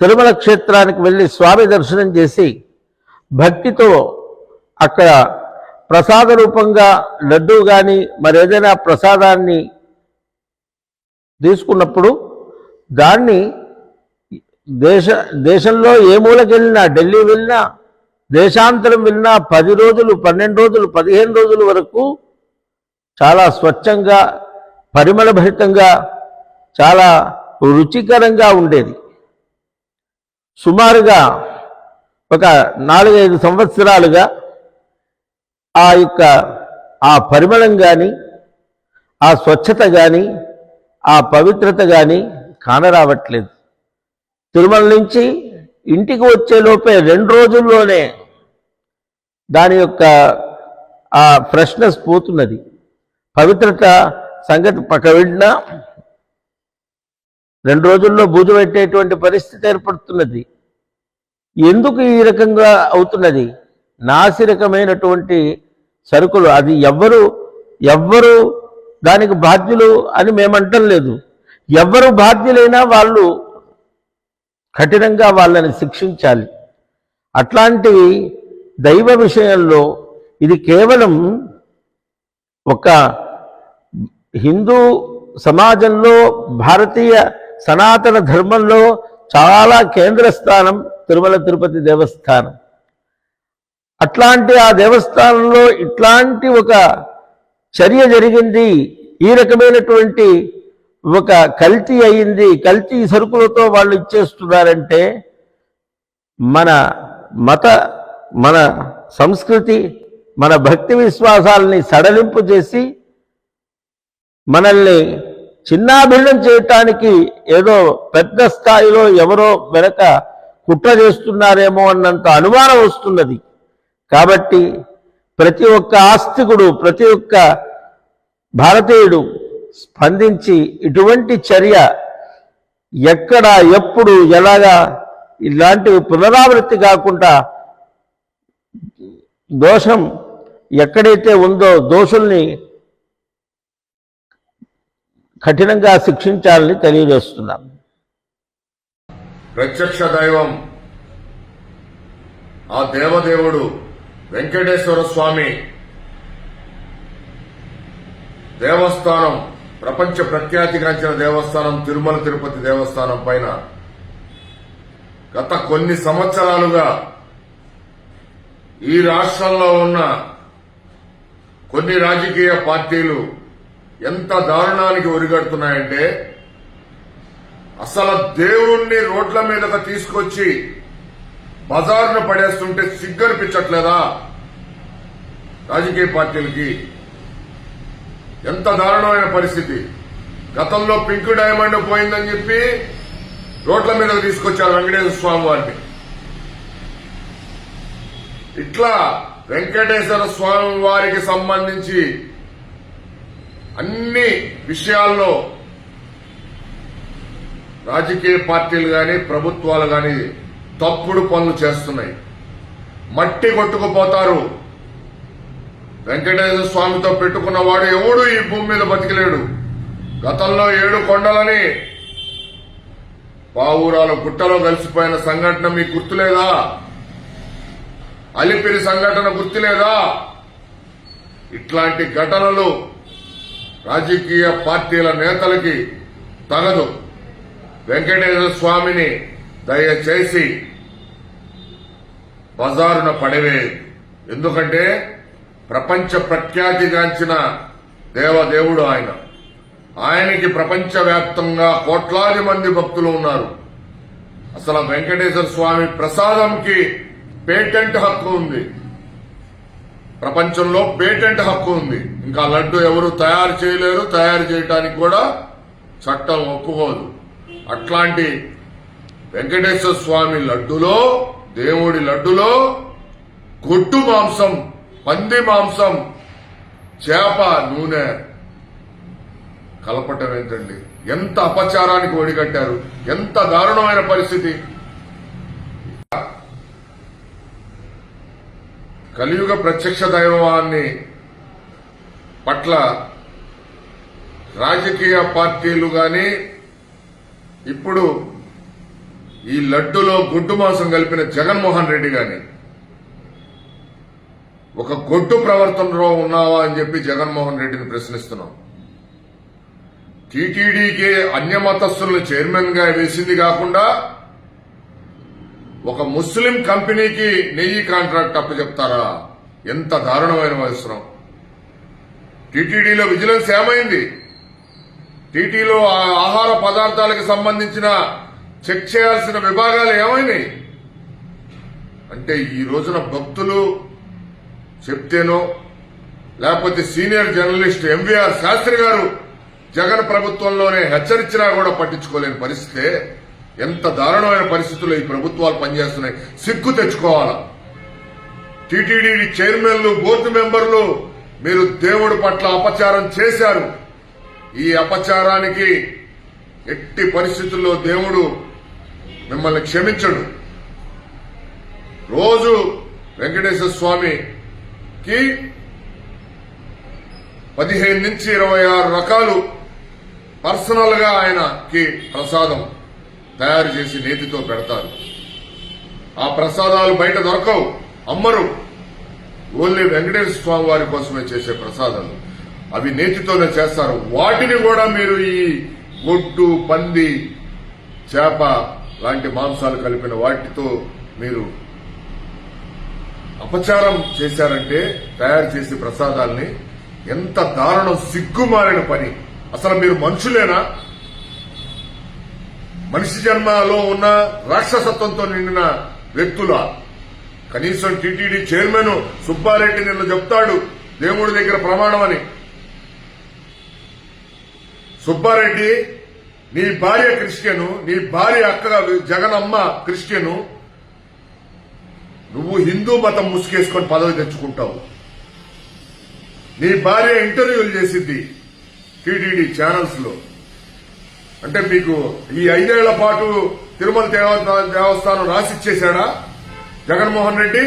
తిరుమల క్షేత్రానికి వెళ్ళి స్వామి దర్శనం చేసి భక్తితో అక్కడ ప్రసాద రూపంగా లడ్డు కానీ మరేదైనా ప్రసాదాన్ని తీసుకున్నప్పుడు దాన్ని దేశ దేశంలో ఏ మూలకి వెళ్ళినా ఢిల్లీ వెళ్ళినా దేశాంతరం వెళ్ళినా పది రోజులు పన్నెండు రోజులు పదిహేను రోజుల వరకు చాలా స్వచ్ఛంగా పరిమళభరితంగా చాలా రుచికరంగా ఉండేది. సుమారుగా ఒక నాలుగైదు సంవత్సరాలుగా ఆ యొక్క ఆ పరిమళం కానీ ఆ స్వచ్ఛత కానీ ఆ పవిత్రత కానీ కానరావట్లేదు. తిరుమల నుంచి ఇంటికి వచ్చే లోపే రెండు రోజుల్లోనే దాని యొక్క ఆ ఫ్రెష్నెస్ పోతున్నది. పవిత్రత సంగతి పక్క వెళ్ళినా రెండు రోజుల్లో బూజు పెట్టేటువంటి పరిస్థితి ఏర్పడుతున్నది. ఎందుకు ఈ రకంగా అవుతున్నది? నాసిరకమైనటువంటి సరుకులు అది ఎవ్వరు ఎవ్వరు దానికి బాధ్యులు అని మేమంటం లేదు. ఎవ్వరు బాధ్యులైనా వాళ్ళు కఠినంగా వాళ్ళని శిక్షించాలి. అట్లాంటి దైవ విషయంలో ఇది కేవలం ఒక హిందూ సమాజంలో భారతీయ సనాతన ధర్మంలో చాలా కేంద్ర స్థానం తిరుమల తిరుపతి దేవస్థానం. అట్లాంటి ఆ దేవస్థానంలో ఇట్లాంటి ఒక చర్య జరిగింది ఈ రకమైనటువంటి ఒక కల్తీ అయింది కల్తీ సరుకులతో వాళ్ళు ఇచ్చేస్తున్నారంటే మన మత మన సంస్కృతి మన భక్తి విశ్వాసాలని సడలింపు చేసి మనల్ని చిన్నాభిన్నం చేయటానికి ఏదో పెద్ద స్థాయిలో ఎవరో వెనక కుట్ర చేస్తున్నారేమో అన్నంత అనుమానం వస్తున్నది. కాబట్టి ప్రతి ఒక్క ఆస్తికుడు ప్రతి ఒక్క భారతీయుడు స్పందించి ఇటువంటి చర్య ఎక్కడ ఎప్పుడు ఎలాగా ఇలాంటివి పునరావృత్తి కాకుండా దోషం ఎక్కడైతే ఉందో దోషుల్ని కఠినంగా శిక్షించాలని తెలియజేస్తున్నాం. ప్రత్యక్ష దైవం ఆ దేవదేవుడు వెంకటేశ్వర స్వామి దేవస్థానం ప్రపంచ ప్రఖ్యాతిగాంచిన దేవస్థానం తిరుమల తిరుపతి దేవస్థానం పైన గత కొన్ని సంవత్సరాలుగా ఈ రాష్ట్రంలో ఉన్న కొన్ని రాజకీయ పార్టీలు ఎంత దారుణానికి ఒరిగడుతున్నాయంటే అసలు దేవుణ్ణి రోడ్ల మీదకు తీసుకొచ్చి బజార్ను పడేస్తుంటే సిగ్గనిపించట్లేదా? రాజకీయ పార్టీలకి ఎంత దారుణమైన పరిస్థితి. గతంలో పింక్ డైమండ్ పోయిందని చెప్పి రోడ్ల మీదకు తీసుకొచ్చారు వెంకటేశ్వర స్వామి వారిని. ఇట్లా వెంకటేశ్వర స్వామి వారికి సంబంధించి అన్ని విషయాల్లో రాజకీయ పార్టీలు కానీ ప్రభుత్వాలు కానీ తప్పుడు పనులు చేస్తున్నాయి. మట్టి కొట్టుకుపోతారు. వెంకటేశ్వర స్వామితో పెట్టుకున్నవాడు ఎవడు ఈ భూమి మీద బతికలేడు. గతంలో ఏడు కొండలని పావురాలు గుట్టలో కలిసిపోయిన సంఘటన మీకు గుర్తులేదా? అలిపిరి సంఘటన గుర్తులేదా? ఇట్లాంటి ఘటనలు రాజకీయ పార్టీల నేతలకి తగదు వెంకటేశ్వర స్వామిని దయచేసి బజారున పడవేయదు ఎందుకంటే ప్రపంచ ప్రఖ్యాతిగాంచిన దేవదేవుడు ఆయన. ఆయనకి ప్రపంచవ్యాప్తంగా కోట్లాది మంది భక్తులు ఉన్నారు. అసలు వెంకటేశ్వర స్వామి ప్రసాదంకి పేటెంట్ హక్కు ఉంది. ప్రపంచంలో పేటెంట్ హక్కు ఉంది. ఇంకా లడ్డు ఎవరు తయారు చేయలేరు తయారు చేయడానికి కూడా చట్టం ఒప్పుకోదు. అట్లాంటి వెంకటేశ్వర స్వామి లడ్డులో దేవుడి లడ్డులో గొడ్డు మాంసం పంది మాంసం చేప నూనె కలపటం ఏంటండి? ఎంత అపచారానికి ఒడిగట్టారు? ఎంత దారుణమైన పరిస్థితి? కలియుగ ప్రత్యక్ష దైవాన్ని పట్ల రాజకీయ పార్టీలు గాని ఇప్పుడు ఈ లడ్డులో గుడ్డు మాంసం కలిపిన జగన్మోహన్ రెడ్డి గాని ఒక గొడ్డు ప్రవర్తనలో ఉన్నావా అని చెప్పి జగన్మోహన్ రెడ్డిని ప్రశ్నిస్తున్నాం. టీటీడీకి అన్యమతస్థులను చైర్మన్గా వేసింది కాకుండా ఒక ముస్లిం కంపెనీకి నెయ్యి కాంట్రాక్ట్ అప్పచెప్తారా? ఎంత దారుణమైన అవసరం టీటీడీలో విజిలెన్స్ ఏమైంది? టీటీలో ఆ- ఆహార పదార్థాలకు సంబంధించిన చెక్ చేయాల్సిన విభాగాలు ఏమైనాయి? అంటే ఈ రోజున భక్తులు చెప్తేనో లేకపోతే సీనియర్ జర్నలిస్ట్ ఎంవీఆర్ శాస్త్రి గారు జగన్ ప్రభుత్వంలోనే హెచ్చరించినా కూడా పట్టించుకోలేని పరిస్థితే ఎంత దారుణమైన పరిస్థితుల్లో ఈ ప్రభుత్వాలు పనిచేస్తున్నాయి. సిగ్గు తెచ్చుకోవాలా? టీటీడీ చైర్మన్లు బోర్డు మెంబర్లు మీరు దేవుడి పట్ల అపచారం చేశారు. ఈ అపచారానికి ఎట్టి పరిస్థితుల్లో దేవుడు మిమ్మల్ని క్షమించడు. రోజు వెంకటేశ్వర స్వామికి పదిహేను నుంచి ఇరవై ఆరు రకాలు పర్సనల్గా ఆయనకి ప్రసాదం. తయారు చేసి నేతితో పెడతారు. ఆ ప్రసాదాలు బయట దొరకవు. అమ్మరు. ఓన్లీ వెంకటేశ్వర స్వామి వారి కోసమే చేసే ప్రసాదాలు. అవి నేతితోనే చేస్తారు. వాటిని కూడా మీరు ఈ గొడ్డు పంది చేప లాంటి మాంసాలు కలిపిన వాటితో మీరు అపచారం చేశారంటే తయారు చేసే ప్రసాదాల్ని ఎంత దారుణం సిగ్గుమారిన పని. అసలు మీరు మనుషులేనా? మనిషి జన్మలో ఉన్న రాక్షసత్వంతో నిండిన వ్యక్తుల కనీసం టీటీడీ చైర్మన్ సుబ్బారెడ్డి నిన్న చెప్తాడు దేవుడి దగ్గర ప్రమాణం అని. సుబ్బారెడ్డి నీ భార్య క్రిస్టియను నీ భార్య అక్క జగనమ్మ క్రిస్టియను నువ్వు హిందూ మతం ముసుగేసుకొని పదవి తెచ్చుకుంటావు. నీ భార్య ఇంటర్వ్యూలు చేసింది టీటీడీ ఛానల్స్లో అంటే మీకు ఈ ఐదేళ్ళ పాటు తిరుమల దేవస్థానం రాసిచ్చేశాడా? జగన్మోహన్ రెడ్డి?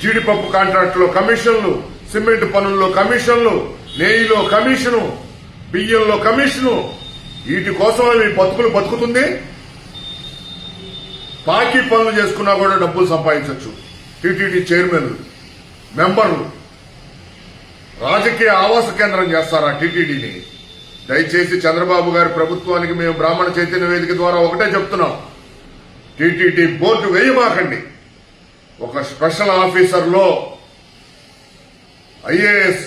జీడిపప్పు కాంట్రాక్టులో కమిషన్లు సిమెంట్ పనుల్లో కమిషన్లు నెయ్యిలో కమిషను బియ్యంలో కమిషను. వీటి కోసం మీ బతుకులు బతుకుతుంది. పాకి పనులు చేసుకున్నా కూడా డబ్బులు సంపాదించవచ్చు టీటీడీ చైర్మన్లు మెంబర్లు. రాజకీయ ఆవాస కేంద్రం చేస్తారా టీటీడీని? దయచేసి చంద్రబాబు గారి ప్రభుత్వానికి మేము బ్రాహ్మణ చైతన్య వేదిక ద్వారా ఒకటే చెప్తున్నాం. టీటీడీ బోర్డు వేయమాకండి ఒక స్పెషల్ ఆఫీసర్లో ఐఏఎస్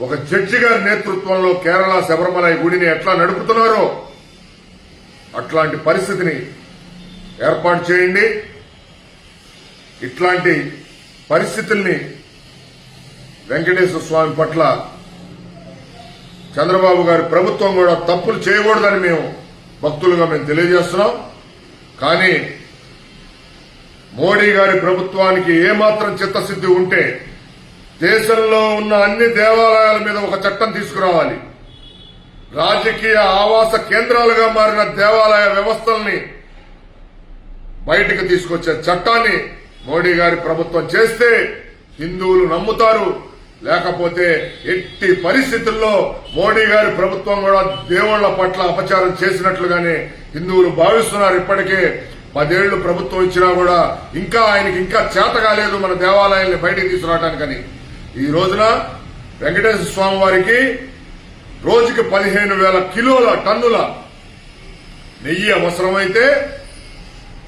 ఒక జడ్జి గారి నేతృత్వంలో కేరళ శబరిమల గుడిని ఎట్లా నడుపుతున్నారో అట్లాంటి పరిస్థితిని ఏర్పాటు చేయండి. ఇట్లాంటి పరిస్థితుల్ని వెంకటేశ్వర స్వామి పట్ల చంద్రబాబు గారి ప్రభుత్వం కూడా తప్పులు చేయకూడదని మేము భక్తులుగా మేము తెలియజేస్తున్నాం. కానీ మోడీ గారి ప్రభుత్వానికి ఏమాత్రం చిత్తశుద్ది ఉంటే దేశంలో ఉన్న అన్ని దేవాలయాల మీద ఒక చట్టం తీసుకురావాలి. రాజకీయ ఆవాస కేంద్రాలుగా మారిన దేవాలయ వ్యవస్థల్ని బయటకు తీసుకొచ్చే చట్టాన్ని మోడీ గారి ప్రభుత్వం చేస్తే హిందువులు నమ్ముతారు. లేకపోతే ఎట్టి పరిస్థితుల్లో మోడీ గారి ప్రభుత్వం కూడా దేవుళ్ళ పట్ల అపచారం చేసినట్లుగానే హిందువులు భావిస్తున్నారు. ఇప్పటికే పదేళ్ళు ప్రభుత్వం ఇచ్చినా కూడా ఇంకా ఆయనకి ఇంకా చేత కాలేదు మన దేవాలయాల్ని బయటికి తీసుకురావడానికని ఈ రోజున వెంకటేశ్వర స్వామి వారికి రోజుకి పదిహేను వేల కిలోల టన్నుల నెయ్యి అవసరమైతే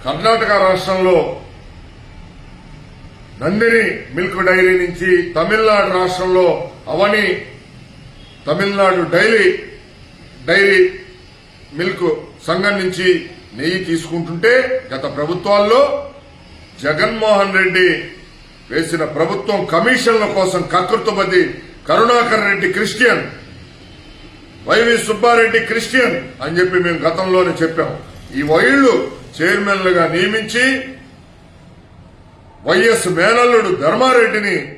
కర్ణాటక రాష్ట్రంలో నందిని మిల్క్ డైరీ నుంచి తమిళనాడు రాష్ట్రంలో Aavin Tamil Nadu dairy dairy milk సంఘం నుంచి నెయ్యి తీసుకుంటుంటే గత ప్రభుత్వాల్లో జగన్మోహన్ రెడ్డి వేసిన ప్రభుత్వం కమిషన్ల కోసం కకృతబది Karunakar Reddy Christian Y V Subbareddy Christian అని చెప్పి మేము గతంలోనే చెప్పాం. ఈ వైళ్ళు చైర్మన్లుగా నియమించి వైఎస్ మేనల్లుడు ధర్మారెడ్డిని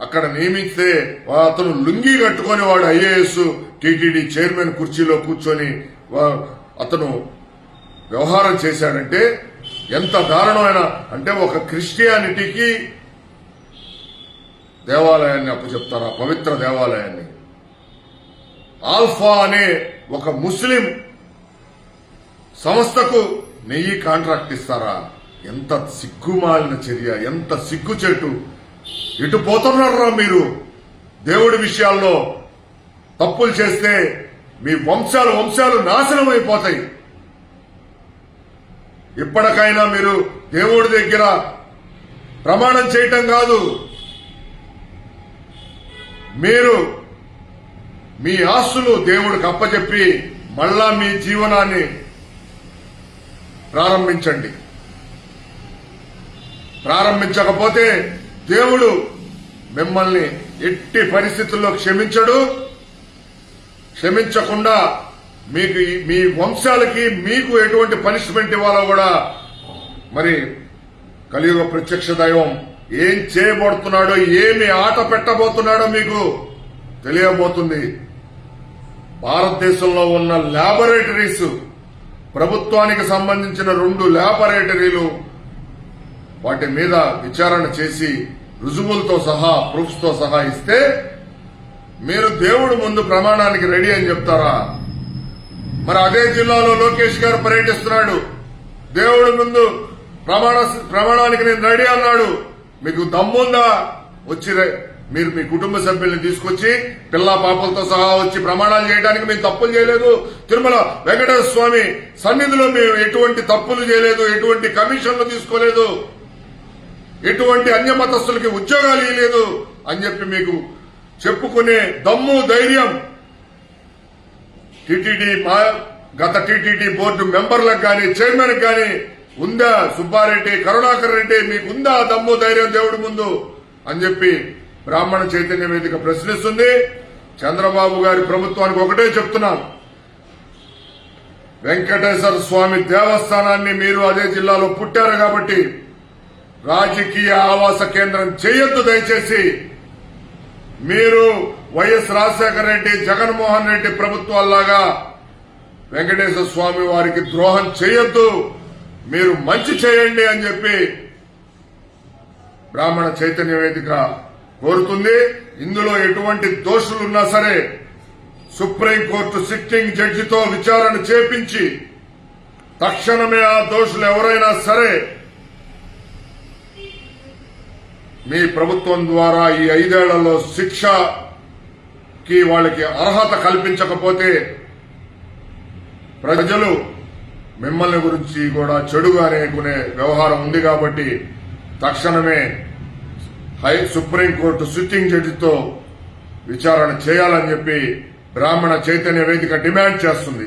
అక్కడ నియమిస్తే అతను లుంగి కట్టుకొని వాడు ఐఏఎస్ టీటీడీ చైర్మన్ కుర్చీలో కూర్చొని వా- అతను వ్యవహారం చేశాడంటే ఎంత దారుణమైన అంటే ఒక క్రిస్టియానిటీకి దేవాలయాన్ని అప్పచెప్తారు ఆ పవిత్ర దేవాలయాన్ని. ఆల్ఫా అనే ఒక ముస్లిం సంస్థకు నెయ్యి కాంట్రాక్ట్ ఇస్తారా? ఎంత సిగ్గుమాలిన చర్య ఎంత సిగ్గు చెట్టు ఇటు పోతున్నారా మీరు. దేవుడి విషయాల్లో తప్పులు చేస్తే మీ వంశాలు వంశాలు నాశనం అయిపోతాయి ఇప్పటికైనా మీరు దేవుడి దగ్గర ప్రమాణం చేయటం కాదు. మీరు మీ ఆస్తులు దేవుడికి అప్పచెప్పి మళ్ళా మీ జీవనాన్ని ప్రారంభించండి. ప్రారంభించకపోతే దేవుడు మిమ్మల్ని ఎట్టి పరిస్థితుల్లో క్షమించడు. క్షమించకుండా మీకు మీ వంశాలకి మీకు ఎటువంటి పనిష్మెంట్ ఇవ్వాలో కూడా మరి కలియుగ ప్రత్యక్ష దైవం ఏం చేయబోతున్నాడో ఏమి ఆట పెట్టబోతున్నాడో మీకు తెలియబోతుంది. భారతదేశంలో ఉన్న ల్యాబొరేటరీస్ ప్రభుత్వానికి సంబంధించిన రెండు ల్యాబొరేటరీలు వాటి మీద విచారణ చేసి రుజువులతో సహా ప్రూఫ్స్తో సహా ఇస్తే మీరు దేవుడు ముందు ప్రమాణానికి రెడీ అని చెప్తారా? మరి అదే జిల్లాలో లోకేష్ గారు పర్యటిస్తున్నాడు. దేవుడి ముందు ప్రమాణ ప్రమాణానికి నేను రెడీ అన్నాడు. మీకు దమ్ముందా? వచ్చి మీరు మీ కుటుంబ సభ్యుల్ని తీసుకొచ్చి పిల్ల పాపలతో సహా వచ్చి ప్రమాణాలు చేయడానికి మేము తప్పులు చేయలేదు. తిరుమల వెంకటేశ్వర స్వామి సన్నిధిలో మేము ఎటువంటి తప్పులు చేయలేదు ఎటువంటి కమిషన్లు తీసుకోలేదు. ఎటువంటి అన్య మతస్థులకి ఉద్యోగాలు ఇవ్వలేదు అని చెప్పి మీకు చెప్పుకునే దమ్ము ధైర్యం టిటిడి గత టిటిడి బోర్డు మెంబర్లకు గాని చైర్మన్ గాని ఉందా? సుబ్బారెడ్డి కరుణాకర్ రెడ్డి మీకు ఉందా దమ్ము ధైర్యం దేవుడి ముందు అని చెప్పి బ్రాహ్మణ చైతన్య వేదిక ప్రశ్నిస్తుంది. చంద్రబాబు గారి ప్రభుత్వానికి ఒకటే చెప్తున్నాను. వెంకటేశ్వర స్వామి దేవస్థానాన్ని మీరు అదే జిల్లాలో పుట్టారు కాబట్టి రాజకీయ ఆవాస కేంద్రం చేయొద్దు దయచేసి మీరు వైఎస్ రాజశేఖర రెడ్డి జగన్మోహన్ రెడ్డి ప్రభుత్వాల్లాగా వెంకటేశ్వర స్వామి వారికి ద్రోహం చేయొద్దు. మీరు మంచి చేయండి అని చెప్పి బ్రాహ్మణ చైతన్య వేదిక కోరుతుంది. ఇందులో ఎటువంటి దోషులున్నా సరే సుప్రీంకోర్టు సిట్టింగ్ జడ్జితో విచారణ చేపించి తక్షణమే ఆ దోషులు ఎవరైనా సరే మీ ప్రభుత్వం ద్వారా ఈ ఐదేళ్ళలో శిక్షకి వాళ్ళకి అర్హత కల్పించకపోతే ప్రజలు మిమ్మల్ని గురించి కూడా చెడుగా అనేకునే వ్యవహారం ఉంది కాబట్టి తక్షణమే హై సుప్రీంకోర్టు సిట్టింగ్ జడ్జితో విచారణ చేయాలని చెప్పి బ్రాహ్మణ చైతన్య వేదిక డిమాండ్ చేస్తుంది.